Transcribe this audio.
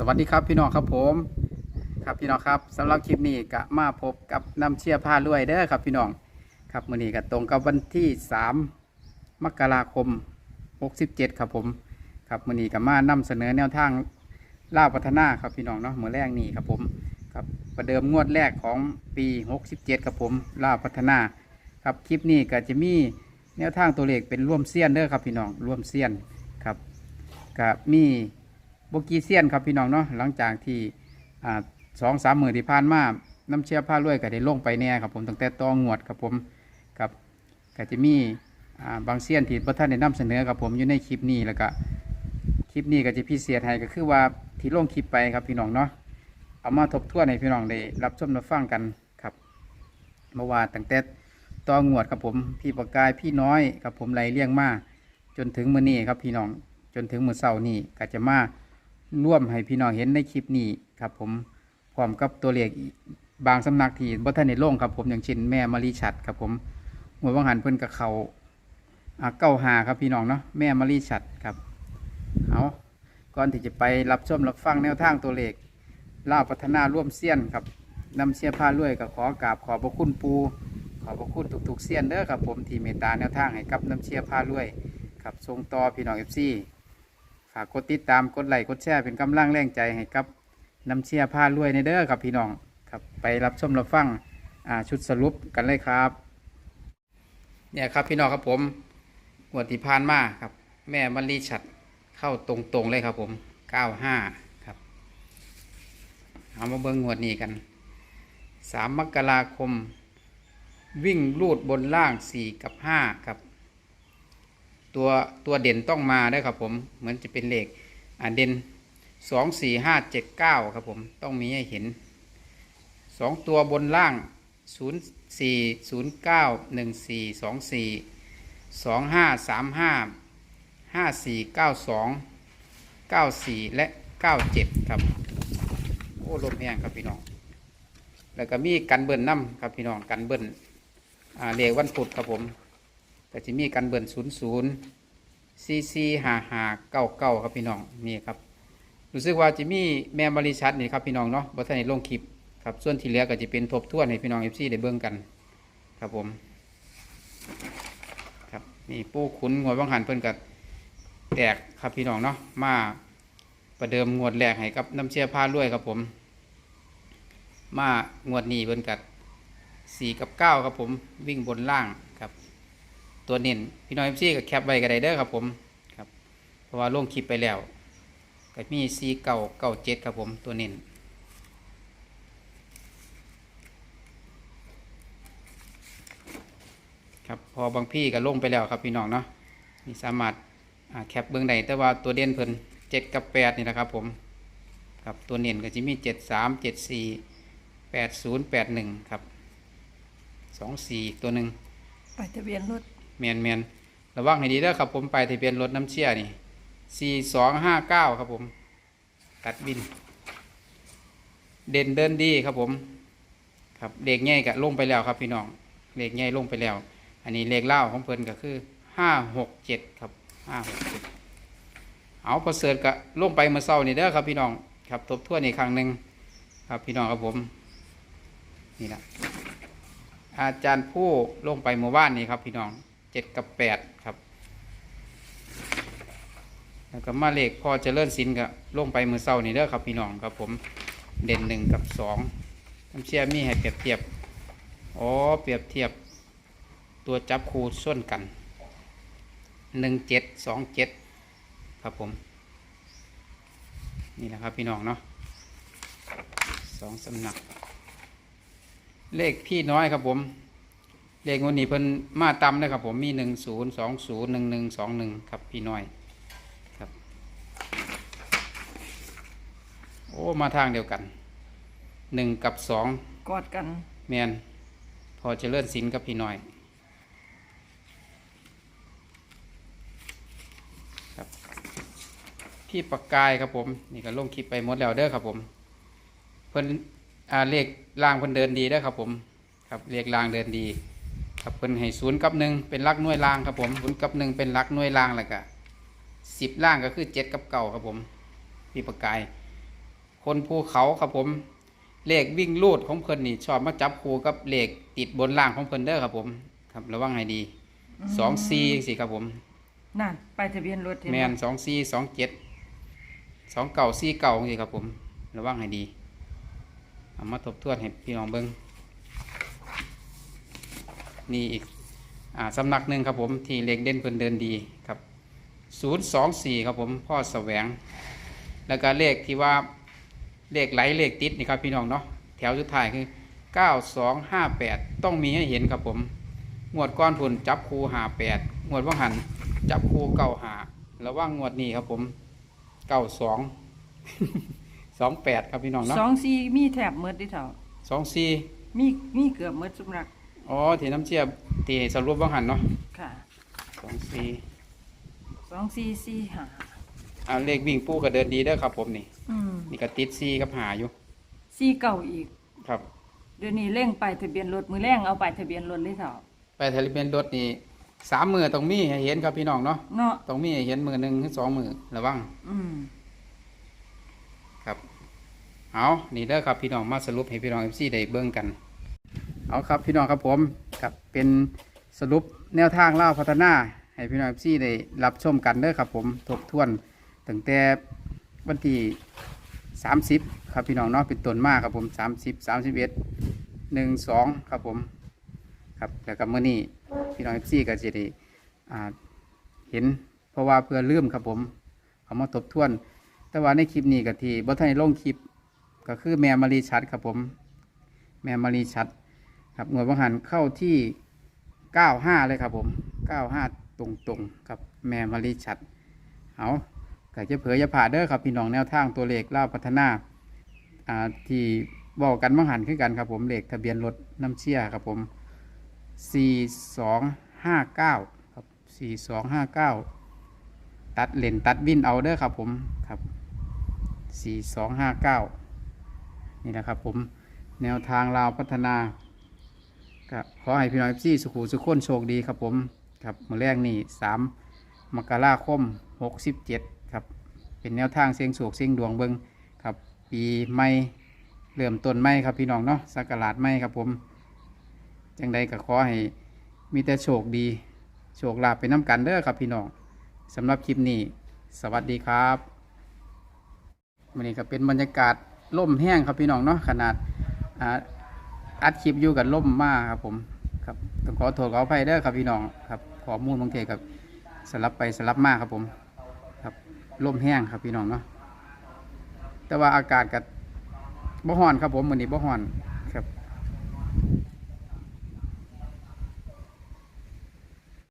สวัสดีครับพี่น้องครับผมครับพี่น้องครับสำหรับคลิปนี้ก็มาพบกับน้ำเชียร์ผ้าลวยเด้อครับพี่น้องครับมื้อนี้ก็ตรงกับวันที่3มกราคม 67 ครับผมครับมื้อนี้ก็มานำเสนอแนวทางล่าพัฒนาครับพี่น้องเนาะมื้อแรกนี่ครับผมครับประเดิมงวดแรกของปี 67 ครับผมล่าพัฒนาครับคลิปนี้ก็จะมีแนวทางตัวเลขเป็นร่วมเซียนเด้อครับพี่น้องร่วมเซียนครับก็มี โบกีเซียนครับพี่น้องเนาะหลังจากที่สองสามหมื่นที่ผ่านมาน้ำเชื่อผ้ารวยก็ได้ลงไปแน่ครับผมตั้งแต่ตองวดครับผมครับก็จะมีอ่าบางเซียนที่พระท่านได้นำเสนอครับผมอยู่ในคลิปนี้แล้วก็คลิปนี้ก็จะพิเศษให้ก็คือว่าที่ลงคลิปไปครับพี่น้องเนาะเอามาทบทวนให้พี่น้องได้รับชมรับฟังกันครับเมื่อวานตั้งแต่ตองวดครับผมพี่ประกายพี่น้อยครับผมไล่เลี้ยงมาจนถึงมื้อนี้ครับพี่น้องจนถึงมื้อเช้านี้ก็จะมา ร่วมให้พี่น้องเห็นในคลิปนี้ครับผมพร้อมกับตัวเลขบางสำนักที่บัท่านในโล่งครับผมอย่างเช่นแม่มารีชัดครับผมหมววังหันเพิ่นกับเขาเก้าหาครับพี่น้องเนาะแม่มารีชัดครับเอาก่อนที่จะไปรับชมรับฟังแนวทางตัวเลขล่าพัฒนาร่วมเซียนครับนำเสียผ้าลวยกับขอกราบขอบพระคุณปูขอบพระคุณทุกๆเซียนเด้อครับผมที่เมตตาแนวทางให้กับน้ำเชียผ้าลวยครับส่งต่อพี่น้องเอฟซีากกดติดตามกดไลค์กดแชร์เป็นกำลังแรงใจให้กับน้ำเชียร์ผ้ารวยในเด้อครับพี่น้องครับไปรับชมรับฟังชุดสรุปกันเลยครับเนี่ยครับพี่น้องครับผมงวดที่ผ่านมาครับ แม่มันรีชัดเข้าตรงๆเลยครับผม95ครับเอามาเบิ่งงวดนี้กัน3มกราคม วิ่งลูดบนล่าง4กับ5ครับ ตัวตัวเด่นต้องมาได้ครับผมเหมือนจะเป็นเลขอ่าเด่นสองสี่ห้าเจ็ดเก้าครับผมต้องมีให้เห็นสองตัวบนล่างศูนย์สี่ศูนย์เก้าหนึ่งสี่สองสี่สองห้าสามห้าห้าสี่เก้าสองเก้าสี่และเก้าเจ็ดครับโอ้ลมแห้งครับพี่น้อง แล้วก็มีกันเบิ้ลน้ำครับพี่น้องกันเบิ้ลอ่าเลขวันพุธครับผม ก็จะมีการเบิ่นศูนย์ศูนย์ซีซีหาหาเก้าเก้าครับพี่น้องนี่ครับรู้สึกว่าจะมีแม่บริชัดนี่ครับพี่น้องเนาะบัทในลงคลิปครับส่วนที่เหลือก็จะเป็นทบทวนให้พี่น้องเอฟซีได้เบิ่งกัน ครับผม ครับนี่ปูขุนงวดวังหันเพิ่นกับแตกครับพี่น้องเนาะมาประเดิมงวดแรกให้กับน้ำเชียร์ผ้าด้วยครับผม มางวดนี้เพิ่นกับสี่กับเก้าครับผมวิ่งบนล่างครับ ตัวเน้นพี่น้องเอฟซีก็แคปไว้ก็ได้เด้อครับผมครับเพราะว่าลงคลิปไปแล้วก็มีซีเก่าเก่าเจ็ดครับผมตัวเน้นครับพอบางพี่ก็ลงไปแล้วครับพี่น้องเนาะนี่สามารถอ่าแคปเบื้องใดแต่ว่าตัวเด่นเพิ่นเจ็ดกับแปดนี่นะครับผมครับตัวเน้นก็จะมีเจ็ดสามเจ็ดสี่แปดศูนย์แปดหนึ่งครับสองสี่ตัวหนึ่งไปทะเบียนรถ แมนแมนระวังให้ดีเด้อครับผมไปทะเบียนรถน้ำเชี่ยนี่สี่สองห้าเก้าครับผม ตัดบิน เด่นเดินดีครับผม ครับเลขใหญ่กะลงไปแล้วครับพี่น้องเลขใหญ่ลงไปแล้ว อันนี้เลขเล่าของเพิ่นก็คือห้าหกเจ็ดครับห้าหกเจ็ดเอาประเสิริฐกะลงไปเมื่อเช้านี่เด้อครับพี่น้องครับทบทวนอีกครั้งหนึ่งครับพี่น้องครับผม นี่นะอาจารย์ผู้ลงไปหมู่บ้านนี้ครับพี่น้อง จ็ดกับแปดครับ แล้วก็มาเลขพอจเจริญสินกับลงไปมือเศร้านี่เด้อครับพี่น้องครับผมเด่นหนึ่งกับสองน้ำเชื่อมีให้เปรียบเทียบอ๋อเปรียบเทียบตัวจับคูส่วนกันหนึ่งเจ็ดสองเจ็ดครับผม นี่แหละครับพี่น้องเนาะสองสำนัก เลขพี่น้อยครับผม เลขงวดนี้เพิ่นมาตำนะครับผมมีหนึ่งศูนย์สองศูนย์หนึ่งหนึ่งสองหนึ่งครับพี่น้อยครับ โอ้มาทางเดียวกันหนึ่งกับสองกอดกันแมนพอเจะเลื่อนสินกับพี่น้อย ครับพี่ประกายครับผม นี่ก็ลงคลิปไปหมดแล้วเด้อครับผม เพิ่นอ่าเลขล่างเพิ่นเดินดีเด้อครับผมครับเลขล่างเดินดี ครับเพิ่นให้ศูนย์กับหนึ่งเป็นหลักหน่วยล่างครับผมศูนย์กับหนึ่งเป็นหลักหน่วยล่างแล้วก็สิบล่างก็คือเจ็ดกับเก่าครับผมพี่ประกาย คนภูเขาครับผมเลขวิ่งลูดของเพิ่นนี่ชอบมาจับคู่กับเลขติดบนล่างของเพิ่นเด้อครับผมครับระวังให้ดีสองสี่สิครับผมนั่นไปทะเบียนรถเห็นแมบ่นสองสี่สองเจ็ดสองเก่าสี่เก่าสิครับผมระวังให้ดีเอามาทบทวนให้พี่น้องเบิ้ง นี่อีกอ่าสำนักหนึ่งครับผมที่เลขเด่นเพิ่นเดินดีครับศูนย์สองสี่ครับผมพ่อแสวง แล้วก็เลขที่ว่าเลขไหลเลขติดนี่ครับพี่น้องเนาะแถวสุดท้ายคือเก้าสองห้าแปดต้องมีให้เห็นครับผมงวดก้อนผุนจับคูหาแปดงวดว่างหันจับคูเก้าหาระว่างงวดนี้ครับผมเก้าสองสองแปดครับพี่น้องเนาะสองสี่มีแถบหมดดิเท่าสองสี่มีมีเกือบหมดสำหรับ อ๋อที่น้ำเชียบที่สรุปว่างหันเนาะค่ะสองสี่สองสี่สี่ห้าอ่าเลขวิ่งปูก็เดินดีเด้อครับ ผมนี่ อืมนี่ก็ติดสี่กับหาอยู่ สี่เก่าอีก ครับ เดี๋ยวนี้เร่งไปทะเบียนรถมือแรงเอาไปทะเบียนรถเลยเท่าไปทะเลเบียนรถนี่สามมือต้องมีให้เห็นครับพี่น้องเนาะเนาะต้องมีให้เห็นมือหนึ่งถึงสองมือระวัง อืม ครับ เอานี่เด้อครับพี่น้องมาสรุปให้พี่น้องเอฟซีได้เบิ่งกัน เอาครับพี่น้องครับผมกับเป็นสรุปแนวทางเล่าพัฒนาให้พี่น้องเอฟซีได้รับชมกันเด้อครับผมทบทวนตั้งแต่วันที่ 30 ครับพี่น้องเนาะเป็นต้นมากครับผม 30 31 1 2 ครับผมครับแล้วก็มื้อนี้พี่น้องเอฟซีก็จะได้เห็นเพราะว่าเพื่อลืมครับผมเอามาทบทวน แต่ว่าในคลิปนี้ก็ที่บ่ทันได้ลงคลิปก็คือแม่มารีชัดครับผม แม่มารีชัด ครับหน่วยบังหันเข้าที่95เลยครับผม95ตรงๆครับแม่มารีชัดเอาก็จะเผยจะผ่าเด้อครับพี่น้องแนวทางตัวเลขล่าวพัฒนาอ่าที่บอกกันบังหันคือกันครับผมเลขทะเบียนรถน้ำเชี่ยครับผม4259ครับ4259ตัดเลนตัดวินเอาเด้อครับผมครับ4259นี่นะครับผมแนวทางลาวพัฒนา ก็ขอให้พี่น้องพี่สุขุสุขคนโชคดีครับผมครับมือแรกนี่3มมกราคม67ครับ เป็นแนวทางเสียงโศกเสียงดวงเบิงครับ ปีใหม่เริ่มต้นใหม่ครับพี่น้องเนาะสักราชใหม่ครับผมจังใดก็ขอให้มีแต่โชคดีโชคลาภไปน้ำกันเด้อครับพี่น้องสำหรับคลิปนี้ สวัสดีครับวันนี้ก็เป็นบรรยากาศล่มแห้งครับพี่น้องเนาะขนาดอ่า อัดคลิปอยู่กับล่มมากครับผมครับต้องขอโทษขออภัยเด้อครับพี่น้องครับข้อมูลบางเทีกับสลับไปสลับมากครับผม ครับล่มแห้งครับพี่น้องเนาะแต่ว่าอากาศกับบ่ฮ้อนครับผมวันนี้บ่ฮ้อน